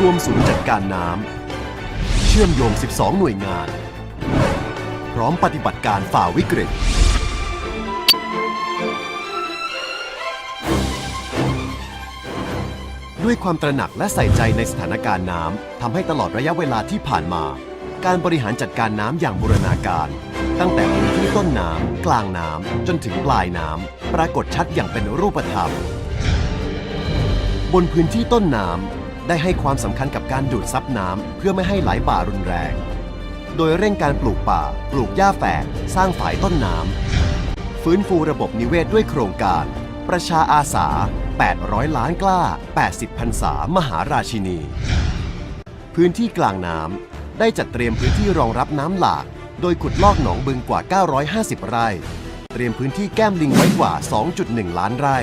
รวมศูนย์จัดการน้ำ เชื่อมโยง 12 หน่วยงาน พร้อมปฏิบัติการฝ่าวิกฤต ด้วยความตระหนักและใส่ใจในสถานการณ์น้ำทำให้ตลอดระยะเวลาที่ผ่านมา การบริหารจัดการน้ำอย่างบูรณาการ ตั้งแต่พื้นที่ต้นน้ำกลางน้ำจนถึงปลายน้ำปรากฏชัดอย่างเป็นรูปธรรม บนพื้นที่ต้นน้ำ ได้ให้ความสำคัญกับการดูดซับน้ำเพื่อไม่ให้ไหลบ่ารุนแรง โดยเร่งการปลูกป่า ปลูกหญ้าแฝก สร้างฝายต้นน้ำ ฟื้นฟูระบบนิเวศด้วยโครงการ ประชาอาสา 800 ล้านกล้า 80พรรษามหาราชินี พื้นที่กลางน้ำ ได้จัดเตรียมพื้นที่รองรับน้ำหลาก โดยขุดลอกหนองบึงกว่า 950 ไร่ เตรียมพื้นที่แก้มลิงไว้กว่า 2.1 ล้านไร่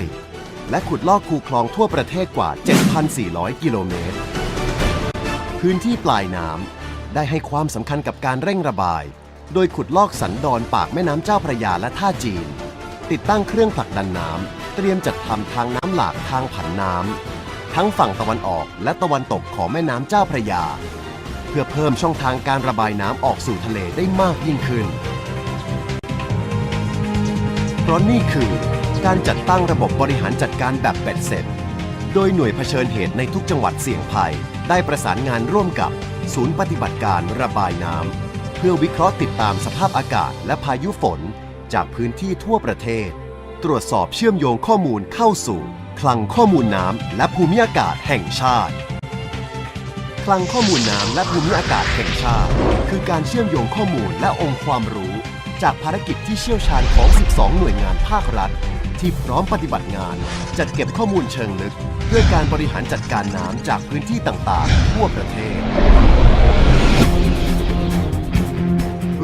และขุดลอกคูคลองทั่วประเทศกว่า 7,400 กิโลเมตร พื้นที่ปลายน้ำได้ให้ความสำคัญกับการเร่งระบาย โดยขุดลอกสันดอนปากแม่น้ำเจ้าพระยาและท่าจีน ติดตั้งเครื่องผลักดันน้ำ เตรียมจัดทำทางน้ำหลากทางผันน้ำ ทั้งฝั่งตะวันออกและตะวันตกของแม่น้ำเจ้าพระยา เพื่อเพิ่มช่องทางการระบายน้ำออกสู่ทะเลได้มากยิ่งขึ้น เพราะนี่คือ การจัดตั้งระบบบริหารจัดการแบบเบ็ดเสร็จ โดยหน่วยเผชิญเหตุในทุกจังหวัดเสี่ยงภัย ได้ประสานงานร่วมกับ ศูนย์ปฏิบัติการระบายน้ำเพื่อวิเคราะห์ติดตามสภาพอากาศและพายุฝน จากพื้นที่ทั่วประเทศ ตรวจสอบเชื่อมโยงข้อมูลเข้าสู่ คลังข้อมูลน้ำและภูมิอากาศแห่งชาติคลังข้อมูลน้ำและภูมิอากาศแห่งชาติ คือการเชื่อมโยงข้อมูลและองค์ความรู้ จากภารกิจที่เชี่ยวชาญของ 12 หน่วยงานภาครัฐ ที่พร้อมปฏิบัติงาน จัดเก็บข้อมูลเชิงลึก เพื่อการบริหารจัดการน้ำจากพื้นที่ต่างๆ ทั่วประเทศ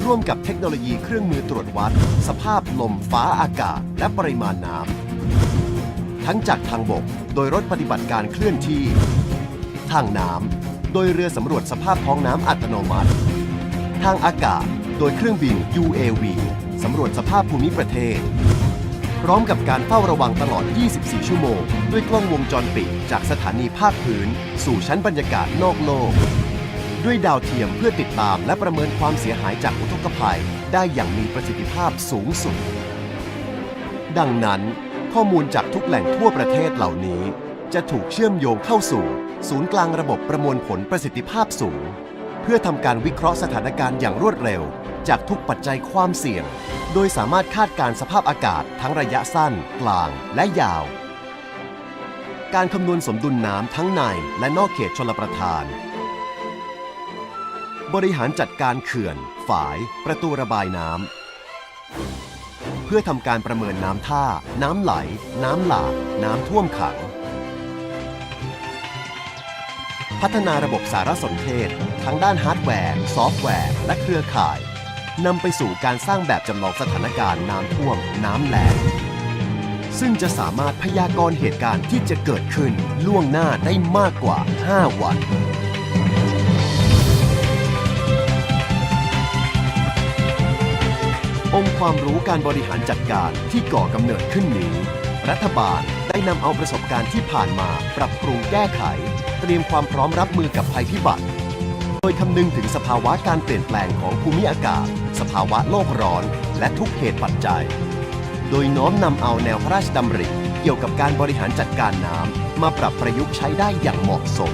ร่วมกับเทคโนโลยีเครื่องมือตรวจวัด สภาพลมฟ้าอากาศ และปริมาณน้ำทั้งจากทางบกโดยรถปฏิบัติการเคลื่อนที่ ทางน้ำโดยเรือสำรวจสภาพท้องน้ำอัตโนมัติ ทางอากาศโดยเครื่องบิน UAV สำรวจสภาพภูมิประเทศ พร้อมกับการเฝ้าระวังตลอด 24 ชั่วโมง ด้วยกล้องวงจรปิด จากสถานีภาคพื้น สู่ชั้นบรรยากาศนอกโลก ด้วยดาวเทียมเพื่อติดตามและประเมินความเสียหายจากอุทกภัย ได้อย่างมีประสิทธิภาพสูงสุด ดังนั้น ข้อมูลจากทุกแหล่งทั่วประเทศเหล่านี้ จะถูกเชื่อมโยงเข้าสู่ ศูนย์กลางระบบประมวลผลประสิทธิภาพสูง เพื่อทำการวิเคราะห์สถานการณ์อย่างรวดเร็ว จากทุกปัจจัยความเสี่ยง โดยสามารถคาดการสภาพอากาศทั้งระยะสั้น กลางและยาว การคำนวณสมดุลน้ำทั้งในและนอกเขตชลประทาน บริหารจัดการเขื่อน ฝาย ประตูระบายน้ำ เพื่อทำการประเมินน้ำท่า น้ำไหล น้ำหลาก น้ำท่วมขัง พัฒนาระบบสารสนเทศทั้งด้านฮาร์ดแวร์ ซอฟต์แวร์ และเครือข่าย นำไปสู่การสร้างแบบจำลองสถานการณ์น้ำท่วม น้ำแล้งซึ่งจะสามารถพยากรณ์เหตุการณ์ที่จะเกิดขึ้นล่วงหน้าได้มากกว่า 5 วัน องค์ความรู้การบริหารจัดการที่ก่อกำเนิดขึ้นนี้ รัฐบาลได้นำเอาประสบการณ์ที่ผ่านมาปรับปรุงแก้ไข เตรียมความพร้อมรับมือกับภัยพิบัติ ดยคำนึงถึงสภาวะการเปลี่ยนแปลงของภูมิอากาศ สภาวะโลกร้อน และทุกเหตุปัจจัย โดยน้อมนำเอาแนวพระราชดำริเกี่ยวกับการบริหารจัดการน้ำมาปรับประยุกต์ใช้ได้อย่างเหมาะสม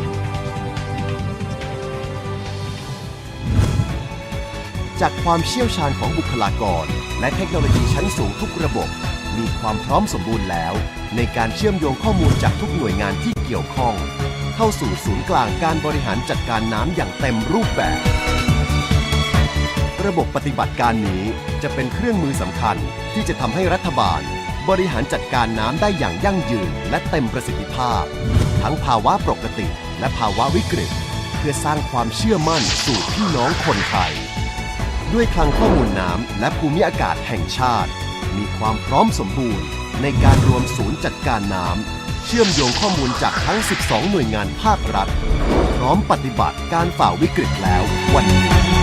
จากความเชี่ยวชาญของบุคลากร และเทคโนโลยีชั้นสูงทุกระบบ มีความพร้อมสมบูรณ์แล้ว ในการเชื่อมโยงข้อมูลจากทุกหน่วยงานที่ เกี่ยวข้อง เข้าสู่ศูนย์กลางการบริหารจัดการน้ำอย่างเต็มรูปแบบ ระบบปฏิบัติการนี้จะเป็นเครื่องมือสำคัญที่จะทำให้รัฐบาล บริหารจัดการน้ำได้อย่างยั่งยืน และเต็มประสิทธิภาพ ทั้งภาวะปกติ และภาวะวิกฤต เพื่อสร้างความเชื่อมั่นสู่พี่น้องคนไทยด้วยคลังข้อมูลน้ำและภูมิอากาศแห่งชาติ มีความพร้อมสมบูรณ์ในการรวมศูนย์จัดการน้ำ เชื่อมโยงข้อมูลจากทั้ง 12 หน่วยงานภาครัฐ พร้อมปฏิบัติการฝ่าวิกฤตแล้ววันนี้